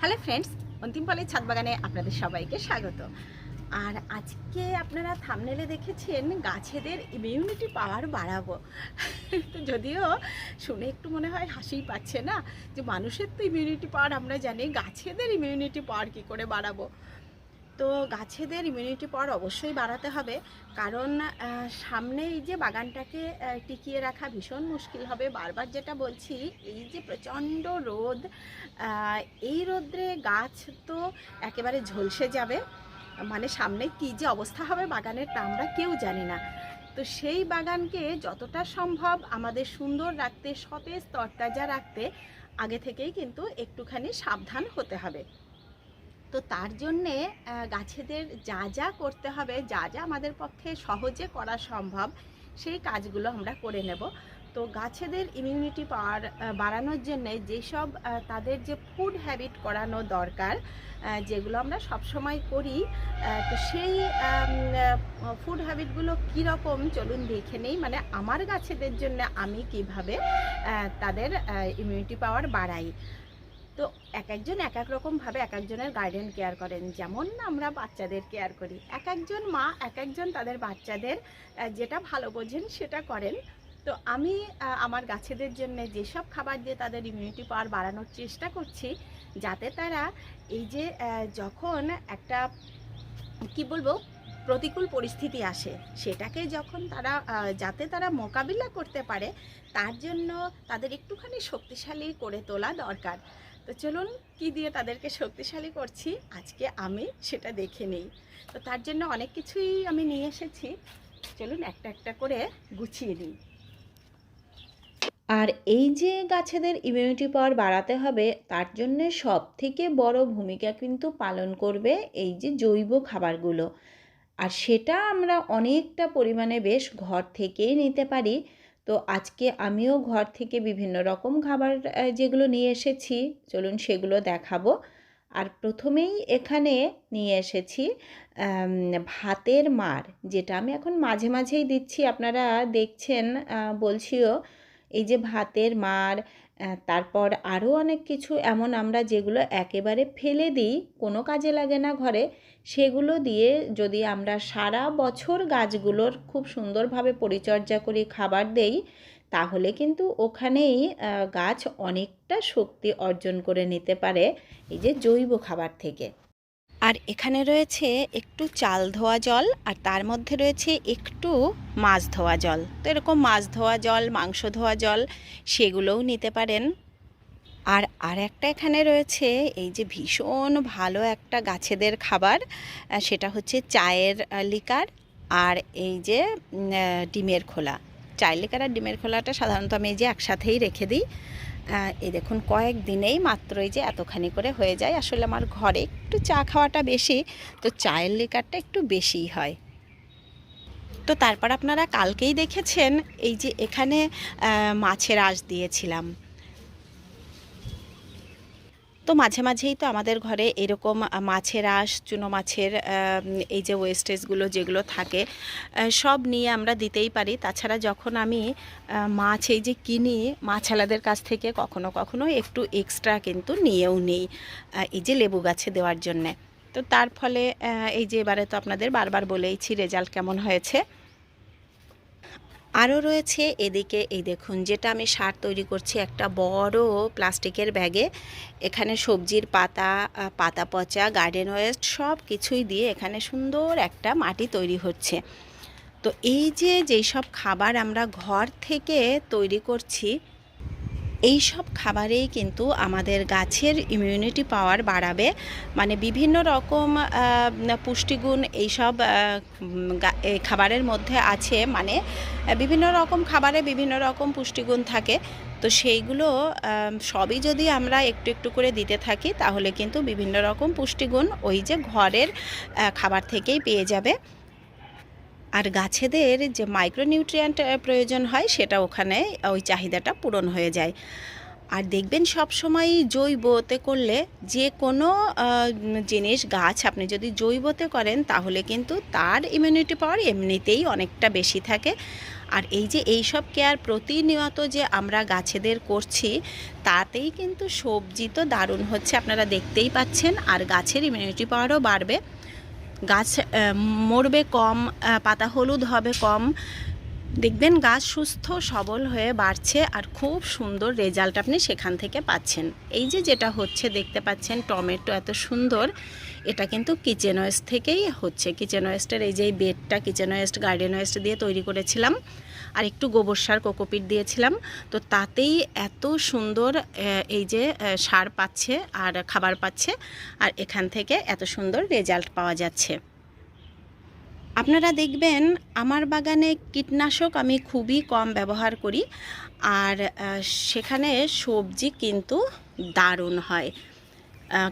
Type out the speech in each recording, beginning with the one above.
Hello friends অন্তিম পালের ছাদ বাগানে আপনাদের সবাইকে স্বাগত। আর আজকে আপনারা থামনেলে দেখেছেন, গাছেদের ইমিউনিটি পাওয়ার বাড়াবো। তো যদিও শুনে একটু মনে হয় হাসিই পাচ্ছে না, যে মানুষের তো ইমিউনিটি পাওয়ার আমরা জানি গাছেদের ইমিউনিটি পাওয়ার কী করে বাড়াবো। তো গাছেদের ইমিউনিটি পাওয়ার অবশ্যই বাড়াতে হবে। কারণ সামনে এই যে বাগানটাকে টিকিয়ে রাখা ভীষণ মুশকিল হবে। বারবার যেটা বলছি, এই যে প্রচণ্ড রোদ এই রোদ্রে গাছ তো একেবারে ঝলসে যাবে। মানে সামনে কি যে অবস্থা হবে বাগানের তা আমরা কেউ জানি না। তো সেই বাগানকে যতটা সম্ভব আমাদের সুন্দর রাখতে, সতেজ তরতাজা রাখতে আগে থেকেই কিন্তু একটুখানি সাবধান হতে হবে। তো তার জন্যে গাছেদের যা যা করতে হবে, যা যা আমাদের পক্ষে সহজে করা সম্ভব, সেই কাজগুলো আমরা করে নেব। তো গাছেদের ইমিউনিটি পাওয়ার বাড়ানোর জন্যে যেসব তাদের যে ফুড হ্যাবিট করানো দরকার যেগুলো আমরা সবসময় করি তো সেই ফুড হ্যাবিটগুলো কীরকম, চলুন দেখে নেই। মানে আমার গাছেদের জন্য আমি কীভাবে তাদের ইমিউনিটি পাওয়ার বাড়াই। তো এক একজন এক এক রকমভাবে এক একজনের গার্ডেন কেয়ার করেন। যেমন আমরা বাচ্চাদের কেয়ার করি। এক একজন মা, এক একজন তাদের বাচ্চাদের যেটা ভালো বোঝেন সেটা করেন। তো আমি আমার গাছেদের জন্য যেসব খাবার দিয়ে তাদের ইমিউনিটি পাওয়ার বাড়ানোর চেষ্টা করছি, যাতে তারা এই যে যখন একটা, কি বলব, প্রতিকূল পরিস্থিতি আসে, সেটাকে যখন তারা যাতে তারা মোকাবিলা করতে পারে, তার জন্য তাদের একটুখানি শক্তিশালী করে তোলা দরকার। তো চলুন কি দিয়ে তাদেরকে শক্তিশালী করছি? আজকে আমি সেটা দেখে নেই। তো তার জন্য অনেক কিছুই আমি নিয়ে এসেছি। চলুন একটা একটা করে গুছিয়ে নিই। আর এই যে গাছেদের ইমিউনিটি পাওয়ার বাড়াতে হবে, তার জন্য সব থেকে বড় ভূমিকা কিন্তু পালন করবে এই যে জৈব খাবারগুলো। আর সেটা আমরা অনেকটা পরিমাণে বেশ ঘর থেকেই নিতে পারি। তো আজকে আমিও ঘর থেকে বিভিন্ন রকম খাবার যেগুলো নিয়ে এসেছি, চলুন সেগুলো দেখাবো। আর প্রথমেই এখানে নিয়ে এসেছি ভাতের মার, যেটা আমি এখন মাঝে মাঝেই দিচ্ছি, আপনারা দেখছেন বলছিও, এই যে ভাতের মার তারপর আরও অনেক কিছু, এমন আমরা যেগুলো একেবারে ফেলে দিই, কোনো কাজে লাগে না ঘরে, সেগুলো দিয়ে যদি আমরা সারা বছর গাছগুলোর খুব সুন্দরভাবে পরিচর্যা করি, খাবার দেই, তাহলে কিন্তু ওখানেই গাছ অনেকটা শক্তি অর্জন করে নিতে পারে এই যে জৈব খাবার থেকে। আর এখানে রয়েছে একটু চাল ধোয়া জল আর তার মধ্যে রয়েছে একটু মাছ ধোয়া জল। তো এরকম মাছ ধোয়া জল, মাংস ধোয়া জল সেগুলোও নিতে পারেন। আর আর একটা এখানে রয়েছে এই যে ভীষণ ভালো একটা গাছেদের খাবার সেটা হচ্ছে চায়ের লিকার আর এই যে ডিমের খোলা। চায়ের লিকার আর ডিমের খোলাটা সাধারণত আমি এই যে একসাথেই রেখে দিই। এই দেখুন, কয়েক দিনেই মাত্রই যে এতখানি করে হয়ে যায়। আসলে আমার ঘরে একটু চা খাওয়াটা বেশি, তো চায়ের লিকারটা একটু বেশিই হয়। তো তারপর আপনারা কালকেই দেখেছেন, এই যে এখানে মাছের আঁশ দিয়েছিলাম। তো মাঝে মাঝেই তো আমাদের ঘরে এরকম মাছের আঁশ, চুনো মাছের এই যে ওয়েস্টেজগুলো যেগুলো থাকে সব নিয়ে আমরা দিতেই পারি। তাছাড়া যখন আমি মাছ এই যে কিনি, মাছালাদের কাছ থেকে কখনো কখনো একটু এক্সট্রা কিন্তু নিয়েও নিই এই যে লেবু গাছে দেওয়ার জন্যে। তো তার ফলে এই যে এবারে তো আপনাদের বারবার বলেইছি রেজাল্ট কেমন হয়েছে? আরও রয়েছে এদিকে, এই দেখুন, যেটা আমি সার তৈরি করছি একটা বড় প্লাস্টিকের ব্যাগে। এখানে সবজির পাতা পাতা পচা গার্ডেন ওয়েস্ট সব কিছুই দিয়ে এখানে সুন্দর একটা মাটি তৈরি হচ্ছে। তো এই যে, যেই সব খাবার আমরা ঘর থেকে তৈরি করছি এই সব খাবারেই কিন্তু আমাদের গাছের ইমিউনিটি পাওয়ার বাড়াবে। মানে বিভিন্ন রকম পুষ্টিগুণ এইসব খাবারের মধ্যে আছে। মানে বিভিন্ন রকম খাবারে বিভিন্ন রকম পুষ্টিগুণ থাকে। তো সেইগুলো সবই যদি আমরা একটু একটু করে দিতে থাকি, তাহলে কিন্তু বিভিন্ন রকম পুষ্টিগুণ ওই যে ঘরের খাবার থেকেই পেয়ে যাবে। আর গাছেদের যে মাইক্রোনিউট্রিয়েন্ট প্রয়োজন হয়, সেটা ওখানে ওই চাহিদাটা পূরণ হয়ে যায়। আর দেখবেন সব সময় জৈবতে করলে যে কোনো জিনিস, গাছ আপনি যদি জৈবতে করেন, তাহলে কিন্তু তার ইমিউনিটি পাওয়ার এমনিতেই অনেকটা বেশি থাকে। আর এই যে এই সব কেয়ার প্রতিনিয়ত যে আমরা গাছেদের করছি, তাতেই কিন্তু সবজি তো দারুণ হচ্ছে, আপনারা দেখতেই পাচ্ছেন। আর গাছের ইমিউনিটি পাওয়ারও বাড়বে। গাছ মরবে কম পাতা হলুদ হবে কম। দেখবেন গাছ সুস্থ, সবল হয়ে বাড়ছে আর খুব সুন্দর রেজাল্ট আপনি সেখান থেকে পাচ্ছেন। এই যে যেটা হচ্ছে, দেখতে পাচ্ছেন টমেটো এত সুন্দর, এটা কিন্তু কিচেন ওয়েস্ট থেকেই হচ্ছে। কিচেন ওয়েস্টের এই যে বেডটা কিচেন ওয়েস্ট গার্ডেন ওয়েস্ট দিয়ে তৈরি করেছিলাম। আর একটু গোবর সার, কোকোপিট দিয়েছিলাম। তো তাতেই এত সুন্দর এই যে সার পাচ্ছে আর খাবার পাচ্ছে আর এখান থেকে এত সুন্দর রেজাল্ট পাওয়া যাচ্ছে। আপনারা দেখবেন, আমার বাগানে কীটনাশক আমি খুবই কম ব্যবহার করি আর সেখানে সবজি কিন্তু দারুণ হয়।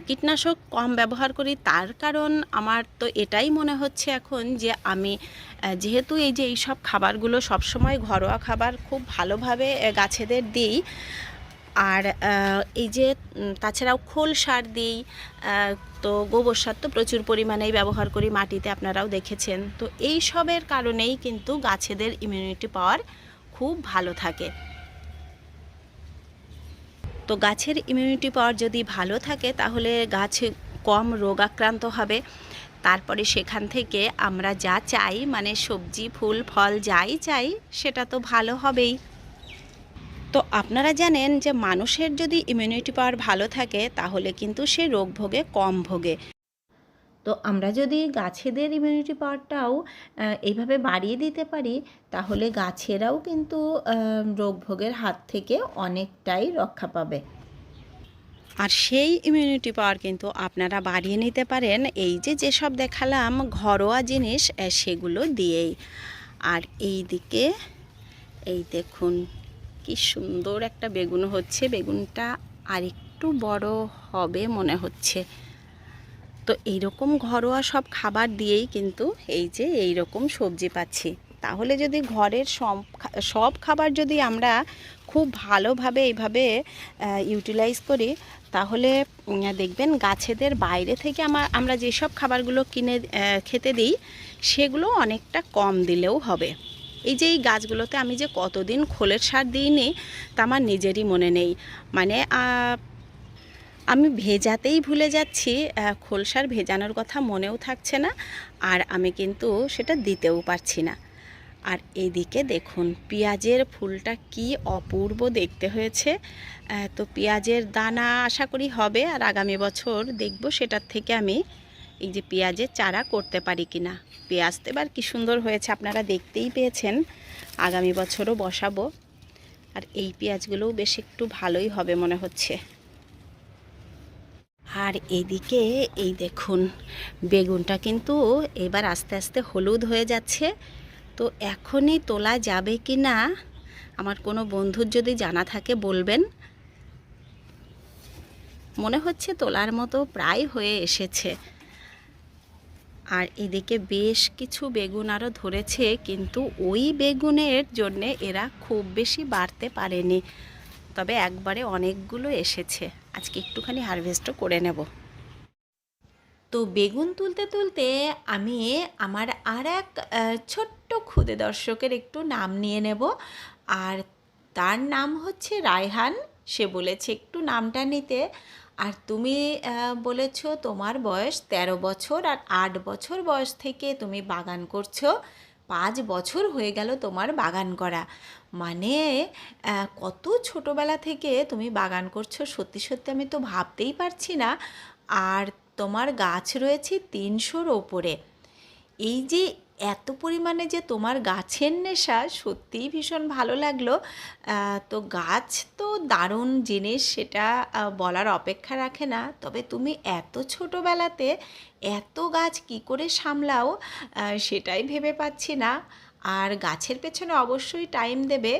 কীটনাশক কম ব্যবহার করি, তার কারণ আমার তো এটাই মনে হচ্ছে এখন যে আমি যেহেতু এই যে এই সব খাবারগুলো সবসময় ঘরোয়া খাবার খুব ভালোভাবে গাছেদের দিই, আর এই যে তাছাড়াও খোল সার দিই তো গোবর সার তো প্রচুর পরিমাণেই ব্যবহার করি মাটিতে, আপনারাও দেখেছেন। তো এই সবের কারণেই কিন্তু গাছেদের ইমিউনিটি পাওয়ার খুব ভালো থাকে। তো গাছের ইমিউনিটি পাওয়ার যদি ভালো থাকে, তাহলে গাছ কম রোগাক্রান্ত হবে। তারপরে সেখান থেকে আমরা যা চাই মানে সবজি, ফুল, ফল যাই চাই, সেটা তো ভালো হবেই। তো আপনারা জানেন যে মানুষের যদি ইমিউনিটি পাওয়ার ভালো থাকে, তাহলে কিন্তু সে রোগ ভোগে, কম ভোগে। তো আমরা যদি গাছেদের ইমিউনিটি পাওয়ারটাও এইভাবে বাড়িয়ে দিতে পারি তাহলে গাছেরাও কিন্তু আহ, রোগ ভোগের হাত থেকে অনেকটাই রক্ষা পাবে। আর সেই ইমিউনিটি পাওয়ার কিন্তু আপনারা বাড়িয়ে নিতে পারেন। এই যে যেসব দেখালাম ঘরোয়া জিনিস সেগুলো দিয়েই। আর এই দিকে এই দেখুন কি সুন্দর একটা বেগুন হচ্ছে। বেগুনটা আরেকটু বড় হবে মনে হচ্ছে। তো এইরকম ঘরোয়া সব খাবার দিয়েই কিন্তু এই যে এই রকম সবজি পাচ্ছি। তাহলে যদি ঘরের সব সব খাবার যদি আমরা খুব ভালোভাবে এইভাবে ইউটিলাইজ করি, তাহলে দেখবেন গাছেদের বাইরে থেকে আমার আমরা যেসব খাবারগুলো কিনে খেতে দিই, সেগুলো অনেকটা কম দিলেও হবে। এই যে এই গাছগুলোতে আমি যে কতদিন খোলের সার দিইনি, তা আমার নিজেরই মনে নেই। মানে আমি ভেজাতেই ভুলে যাচ্ছি খোলসার ভেজানোর কথা মনেও থাকছে না আর আমি কিন্তু সেটা দিতেও পারছি না। আর এদিকে দেখুন, পেঁয়াজের ফুলটা কি অপূর্ব দেখতে হয়েছে। তো পেঁয়াজের দানা আশা করি হবে আর আগামী বছর দেখব সেটার থেকে আমি এই যে পেঁয়াজের চারা করতে পারি কি না পেঁয়াজ তো এবার কী সুন্দর হয়েছে, আপনারা দেখতেই পেয়েছেন। আগামী বছরও বসাবো। আর এই পেঁয়াজগুলোও বেশ একটু ভালোই হবে মনে হচ্ছে। আর এদিকে এই দেখুন, বেগুনটা কিন্তু এবার আস্তে আস্তে হলুদ হয়ে যাচ্ছে। তো এখনই তোলা যাবে কি না আমার কোনো বন্ধুর যদি জানা থাকে বলবেন। মনে হচ্ছে তোলার মতো প্রায় হয়ে এসেছে। আর এদিকে বেশ কিছু বেগুন আরও ধরেছে, কিন্তু ওই বেগুনের জন্যে এরা খুব বেশি বাড়তে পারেনি। তবে একবারে অনেকগুলো এসেছে। আজকে একটুখানি হারভেস্টও করে নেব। তো বেগুন তুলতে তুলতে আমি আমার আর এক ছোট্ট ক্ষুদে দর্শকের একটু নাম নিয়ে নেব। আর তার নাম হচ্ছে রায়হান। সে বলেছে, একটু নামটা নিতে। আর তুমি বলেছ, তোমার বয়স তেরো বছর আর আট বছর বয়স থেকে তুমি বাগান করছ। পাঁচ বছর হয়ে গেল তোমার বাগান করা। মানে কত ছোটোবেলা থেকে তুমি বাগান করছ সত্যি সত্যি আমি তো ভাবতেই পারছি না। আর তোমার গাছ রয়েছে তিনশোর ওপরে। এই যে এত পরিমাণে যে তোমার গাছের নেশা সত্যিই ভীষণ ভালো লাগল। তো গাছ তো দারুণ জিনিস, সেটা বলার অপেক্ষা রাখে না। তবে তুমি এত ছোটোবেলাতে এত গাছ কি করে সামলাও সেটাই ভেবে পাচ্ছি না। আর গাছের পেছনে অবশ্যই টাইম দেবে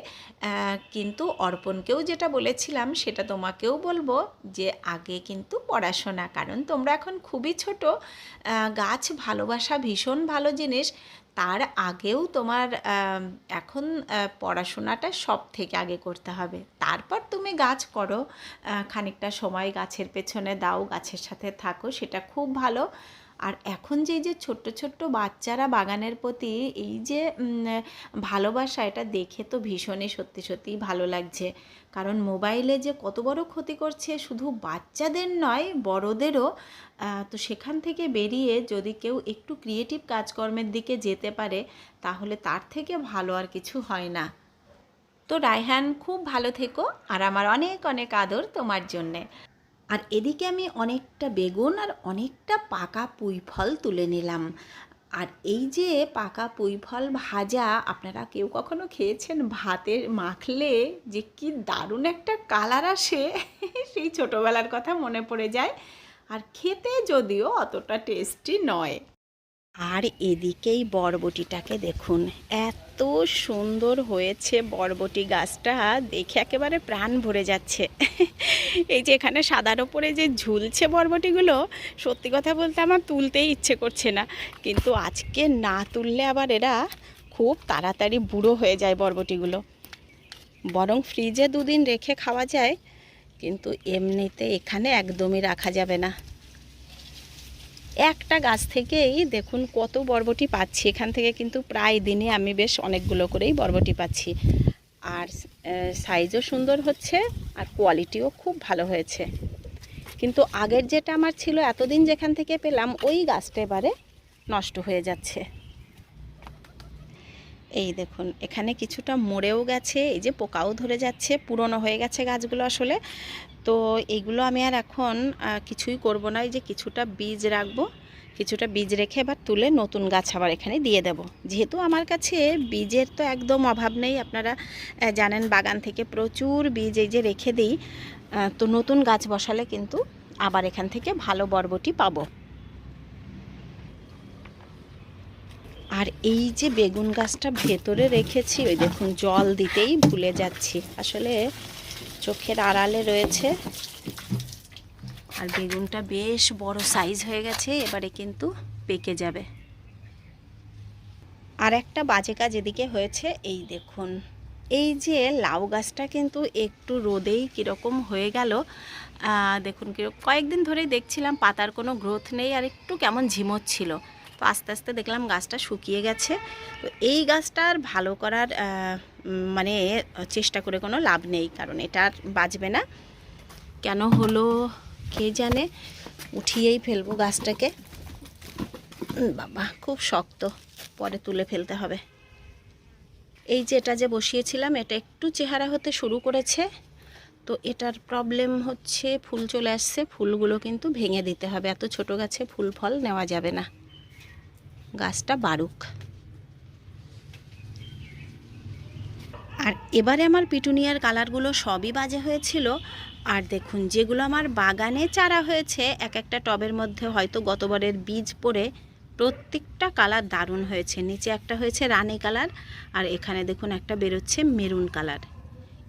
কিন্তু অর্পণকেও যেটা বলেছিলাম সেটা তোমাকেও বলব যে আগে কিন্তু পড়াশোনা, কারণ তোমরা এখন খুবই ছোট গাছ ভালোবাসা ভীষণ ভালো জিনিস, তার আগেও তোমার এখন পড়াশোনাটা সব থেকে আগে করতে হবে। তারপর তুমি গাছ করো খানিকটা সময় গাছের পেছনে দাও, গাছের সাথে থাকো, সেটা খুব ভালো। আর এখন যে যে ছোট্ট ছোট্ট বাচ্চারা বাগানের প্রতি এই যে ভালোবাসা, এটা দেখে তো ভীষণই সত্যি, সত্যিই ভালো লাগছে। কারণ মোবাইলে যে কত বড় ক্ষতি করছে শুধু বাচ্চাদের নয়, বড়দেরও। তো সেখান থেকে বেরিয়ে যদি কেউ একটু ক্রিয়েটিভ কাজকর্মের দিকে যেতে পারে, তাহলে তার থেকে ভালো আর কিছু হয় না। তো রায়হান, খুব ভালো থেকো। আর আমার অনেক অনেক আদর তোমার জন্যে। আর এদিকে আমি অনেকটা বেগুন আর অনেকটা পাকা পুঁই ফল তুলে নিলাম। আর এই যে পাকা পুঁই ফল ভাজা, আপনারা কেউ কখনো খেয়েছেন ভাতের মাখলে যে কি দারুণ একটা কালার আসে? সেই ছোটোবেলার কথা মনে পড়ে যায়। আর খেতে যদিও অতটা টেস্টি নয়। আর এদিকেই বরবটিটাকে দেখুন, এত সুন্দর হয়েছে বরবটি গাছটা। দেখে একেবারে প্রাণ ভরে যাচ্ছে। এই যে এখানে সাদার ওপরে যে ঝুলছে বরবটিগুলো, সত্যি কথা বলতে আমার তুলতেই ইচ্ছে করছে না। কিন্তু আজকে না তুললে আবার এরা খুব তাড়াতাড়ি বুড়ো হয়ে যায় বরবটিগুলো। বরং ফ্রিজে দুদিন রেখে খাওয়া যায়, কিন্তু এমনিতে এখানে একদমই রাখা যাবে না। একটা গাছ থেকেই দেখুন কত বরবটি পাচ্ছি। এখান থেকে কিন্তু প্রায় দিনে আমি বেশ অনেকগুলো করেই বরবটি পাচ্ছি। আর সাইজও সুন্দর হচ্ছে আর কোয়ালিটিও খুব ভালো হয়েছে। কিন্তু আগের যেটা আমার ছিল এতদিন যেখান থেকে পেলাম, ওই গাছটা এবারে নষ্ট হয়ে যাচ্ছে। এই দেখুন, এখানে কিছুটা মরেও গেছে, এই যে পোকাও ধরে যাচ্ছে, পুরনো হয়ে গেছে গাছগুলো আসলে। তো এগুলো আমি আর এখন কিছুই করব না। এই যে কিছুটা বীজ রাখব, কিছুটা বীজ রেখে এবার তুলে নতুন গাছ আবার এখানে দিয়ে দেব। যেহেতু আমার কাছে বীজের তো একদম অভাব নেই, আপনারা জানেন বাগান থেকে প্রচুর বীজ এই যে রেখে দিই তো নতুন গাছ বসালে কিন্তু আবার এখান থেকে ভালো বরবটি পাবো। আর এই যে বেগুন গাছটা ভেতরে রেখেছি, ওই দেখুন জল দিতেই ভুলে যাচ্ছি। আসলে চোখের আড়ালে রয়েছে। আর বেগুনটা বেশ বড় সাইজ হয়ে গেছে, এবারে কিন্তু পেকে যাবে। আর একটা বাজে কাজ এদিকে হয়েছে, এই দেখুন। এই যে লাউ গাছটা কিন্তু একটু রোদেই কীরকম হয়ে গেল। দেখুন কীরকম কয়েকদিন ধরেই দেখছিলাম পাতার কোনো গ্রোথ নেই, আর একটু কেমন ঝিমোচ্ছিল। তো আস্তে আস্তে দেখলাম গাছটা শুকিয়ে গেছে। তো এই গাছটা আর ভালো করার মানে চেষ্টা করে কোনো লাভ নেই, কারণ এটা বাঁচবে না। কেন হলো কে জানে? উঠিয়েই ফেলব গাছটাকে। বাবা, খুব শক্ত। পরে তুলে ফেলতে হবে। এই যে এটা যে বসিয়েছিলাম, এটা একটু চেহারা হতে শুরু করেছে। তো এটার প্রবলেম হচ্ছে, ফুল চলে আসছে, ফুলগুলো কিন্তু ভেঙে দিতে হবে। এত ছোট গাছে ফুল ফল নেওয়া যাবে না। গাছটা বাড়ুক আর এবারে আমার পিটুনিয়ার কালারগুলো সবই বাজে হয়েছিল। আর দেখুন, যেগুলো আমার বাগানে চারা হয়েছে, এক একটা টবের মধ্যে হয়তো গতবারের বীজ পড়ে প্রত্যেকটা কালার দারুণ হয়েছে। নিচে একটা হয়েছে রানী কালার, আর এখানে দেখুন একটা বেরোচ্ছে মেরুন কালার।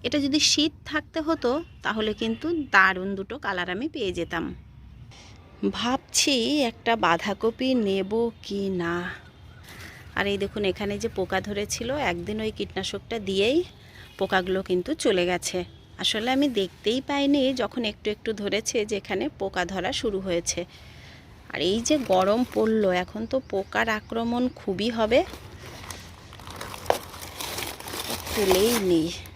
এটা যদি শীত থাকতে হতো, তাহলে কিন্তু দারুণ দুটো কালার আমি পেয়ে যেতাম। ভাবছি একটা বাঁধাকপি নেব কি না। আর এই দেখুন, এখানে যে পোকা ধরেছিল, একদিন ওই কীটনাশকটা দিয়েই পোকাগুলো কিন্তু চলে গেছে। আসলে আমি দেখতেই পাইনি যখন একটু একটু ধরেছে যে এখানে পোকা ধরা শুরু হয়েছে। আর এই যে গরম পড়ল, এখন তো পোকার আক্রমণ খুবই হবে। তুলেই নেই।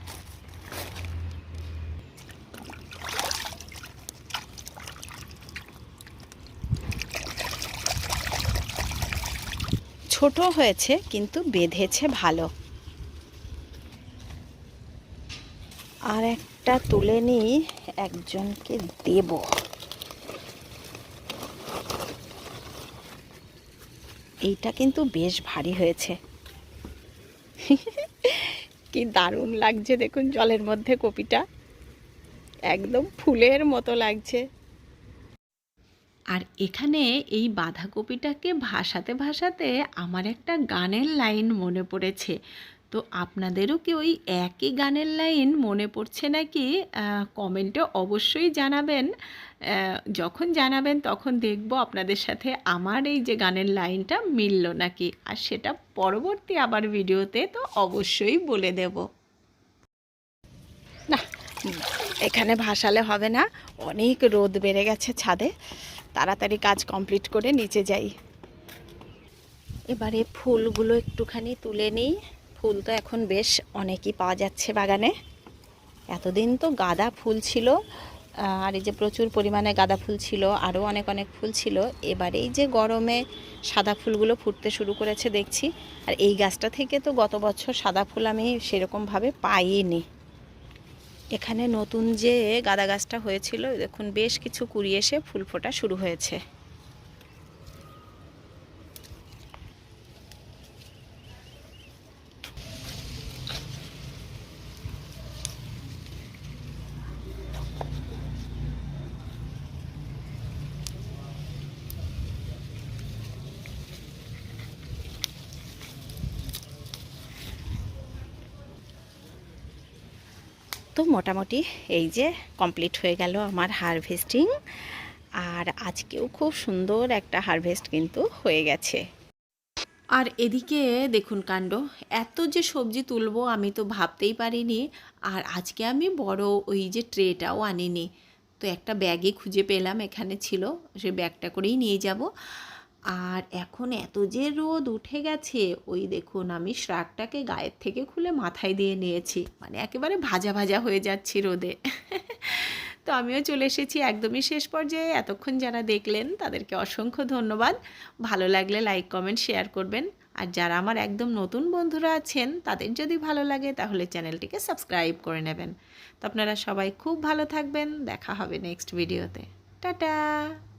ছোট হয়েছে, কিন্তু বেঁধেছে ভালো। আর একটা তুলে নিই, একজনকে দেব। এইটা কিন্তু বেশ ভারী হয়েছে। কি দারুণ লাগছে, দেখুন জলের মধ্যে কপিটা। একদম ফুলের মতো লাগছে। আর এখানে এই বাঁধাকপিটাকে ভাসাতে ভাসাতে আমার একটা গানের লাইন মনে পড়েছে। তো আপনাদেরও কি ওই একই গানের লাইন মনে পড়ছে নাকি? কমেন্টে অবশ্যই জানাবেন। যখন জানাবেন তখন দেখব আপনাদের সাথে আমার এই যে গানের লাইনটা মিলল নাকি। আর সেটা পরবর্তী আবার ভিডিওতে তো অবশ্যই বলে দেব। না, এখানে ভাসালে হবে না। অনেক রোদ বেড়ে গেছে ছাদে। তাড়াতাড়ি কাজ কমপ্লিট করে নিচে যাই। এবারে ফুলগুলো একটুখানি তুলে নিই। ফুল তো এখন বেশ অনেকই পাওয়া যাচ্ছে বাগানে। এতদিন তো গাঁদা ফুল ছিল আর এই যে প্রচুর পরিমাণে গাঁদা ফুল ছিল, আরও অনেক অনেক ফুল ছিল। এবারেই যে গরমে সাদা ফুলগুলো ফুটতে শুরু করেছে দেখছি। আর এই গাছটা থেকে তো গত বছর সাদা ফুল আমি সেরকমভাবে পাইনি। এখানে নতুন যে গাঁদা গাছটা হয়েছিল, দেখুন বেশ কিছু কুড়ি এসে ফুল ফোটা শুরু হয়েছে। তো মোটামুটি এই যে কমপ্লিট হয়ে গেল আমার হারভেস্টিং আর আজকেও খুব সুন্দর একটা হারভেস্ট কিন্তু হয়ে গেছে। আর এদিকে দেখুন কাণ্ড, এত যে সবজি তুলবো আমি তো ভাবতেই পারিনি। আর আজকে আমি বড় ওই যে ট্রেটাও আনিনি। তো একটা ব্যাগে খুঁজে পেলাম, এখানে ছিল, সে ব্যাগটা করেই নিয়ে যাব। আর এখন এত যে রোদ উঠে গেছে, ওই দেখুন আমি শ্রাকটাকে গায়ের থেকে খুলে মাথায় দিয়ে নিয়েছি। মানে একেবারে ভাজা ভাজা হয়ে যাচ্ছি রোদে। তো আমিও চলে এসেছি একদমই শেষ পর্যায়ে। এতক্ষণ যারা দেখলেন, তাদেরকে অসংখ্য ধন্যবাদ। ভালো লাগলে লাইক, কমেন্ট, শেয়ার করবেন। আর যারা আমার একদম নতুন বন্ধুরা আছেন, তাদের যদি ভালো লাগে, তাহলে চ্যানেলটিকে সাবস্ক্রাইব করে নেবেন। তো আপনারা সবাই খুব ভালো থাকবেন। দেখা হবে নেক্সট ভিডিওতে। টাটা!